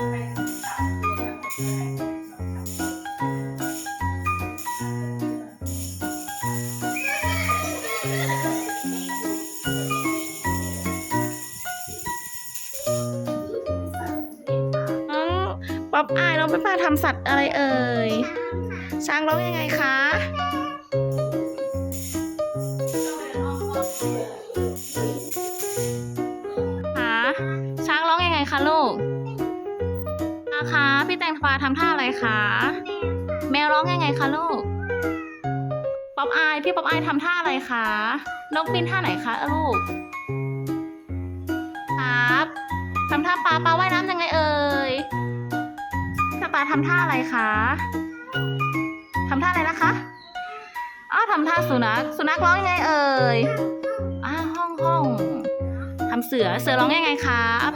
น้องป๊อปอายน้องเป็นปลาทำสัตว์อะไรเอ่ย ช้างร้องยังไงคะ คะ ช้างร้องยังไงคะลูก คะ พี่แตงฟ้าทำท่าอะไรคะ แมวร้องยังไงคะลูก ป๊อปอายพี่ป๊อปอายทำท่าอะไรคะ นกบินท่าไหนคะลูก ครับทำท่าปลาปลาว่ายน้ำยังไงเอ่ยถ้าปลาทำท่าอะไรคะทำท่าอะไรนะคะ อ้าวทำท่าสุนัข สุนัขร้องยังไงเอ่ย อ้าวห้องห้องทำเสือ เสือร้องยังไงครับ